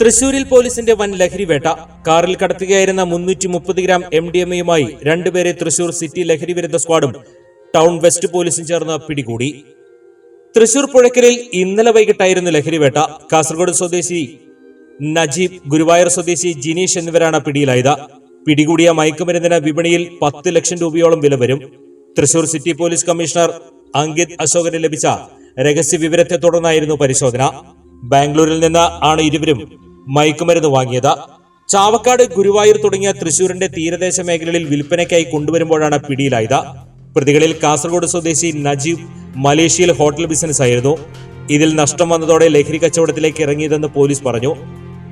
തൃശൂരിൽ പോലീസിന്റെ വൻ ലഹരിവേട്ട കാറിൽ കടത്തുകയായിരുന്ന മുന്നൂറ്റി മുപ്പത് ഗ്രാം എം ഡി എം എയുമായി രണ്ടുപേരെ തൃശൂർ സിറ്റി ലഹരി വിരുദ്ധ സ്ക്വാഡും ടൗൺ വെസ്റ്റ് പോലീസും ചേർന്ന് പിടികൂടി. തൃശൂർ പുഴക്കലിൽ ഇന്നലെ വൈകിട്ടായിരുന്നു ലഹരിവേട്ട കാസർഗോഡ് സ്വദേശി നജീബ് ഗുരുവായൂർ സ്വദേശി ജിനീഷ് എന്നിവരാണ് പിടിയിലായത്. പിടികൂടിയ മയക്കുമരുന്നിന് വിപണിയിൽ പത്ത് ലക്ഷം രൂപയോളം വില വരും. Thrissur city police commissioner Ankith അശോകന് ലഭിച്ച രഹസ്യ വിവരത്തെ തുടർന്നായിരുന്നു പരിശോധന. ബാംഗ്ലൂരിൽ നിന്ന് ആണ് ഇരുവരും മയക്കുമരുന്ന് വാങ്ങിയത്. ചാവക്കാട് ഗുരുവായൂർ തുടങ്ങിയ തൃശൂരിന്റെ തീരദേശ മേഖലകളിൽ വിൽപ്പനയ്ക്കായി കൊണ്ടുവരുമ്പോഴാണ് പിടിയിലായത്. പ്രതികളിൽ കാസർഗോഡ് സ്വദേശി നജീബ് മലേഷ്യയിൽ ഹോട്ടൽ ബിസിനസ് ആയിരുന്നു. ഇതിൽ നഷ്ടം വന്നതോടെ ലഹരി കച്ചവടത്തിലേക്ക് ഇറങ്ങിയതെന്ന് പോലീസ് പറഞ്ഞു.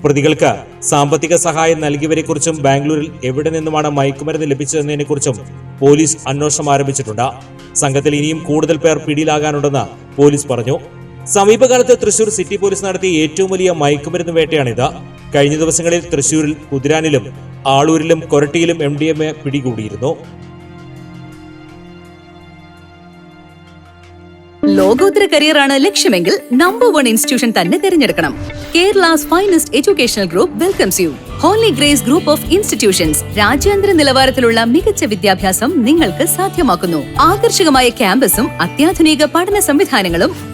പ്രതികൾക്ക് സാമ്പത്തിക സഹായം നൽകിയവരെക്കുറിച്ചും ബാംഗ്ലൂരിൽ എവിടെ നിന്നുമാണ് മയക്കുമരുന്ന് ലഭിച്ചതെന്നതിനെക്കുറിച്ചും പോലീസ് അന്വേഷണം ആരംഭിച്ചിട്ടുണ്ട്. സംഘത്തിൽ ഇനിയും കൂടുതൽ പേർ പിടിയിലാകാനുണ്ടെന്ന് പോലീസ് പറഞ്ഞു. സമീപകാലത്ത് തൃശൂർ സിറ്റി പോലീസ് നടത്തിയ ഏറ്റവും വലിയ മയക്കുമരുന്ന് വേട്ടയാണിത്. കഴിഞ്ഞ ദിവസങ്ങളിൽ തൃശൂരിൽ കുതിരാനിലും ആളൂരിലും കൊരട്ടിയിലും എം ഡി എം എ പിടികൂടിയിരുന്നു. ലോകോത്തര കരിയറാണ് ലക്ഷ്യമെങ്കിൽ നമ്പർ വൺ ഇൻസ്റ്റിറ്റ്യൂഷൻ തന്നെ തിരഞ്ഞെടുക്കണം. Kerala's finest educational group welcomes you Holy Grace group of institutions രാജ്യാന്തര നിലവാരത്തിലുള്ള മികച്ച വിദ്യാഭ്യാസം നിങ്ങൾക്ക് സാധ്യമാക്കുന്നു. ആകർഷകമായ ക്യാമ്പസും അത്യാധുനിക പഠന സംവിധാനങ്ങളും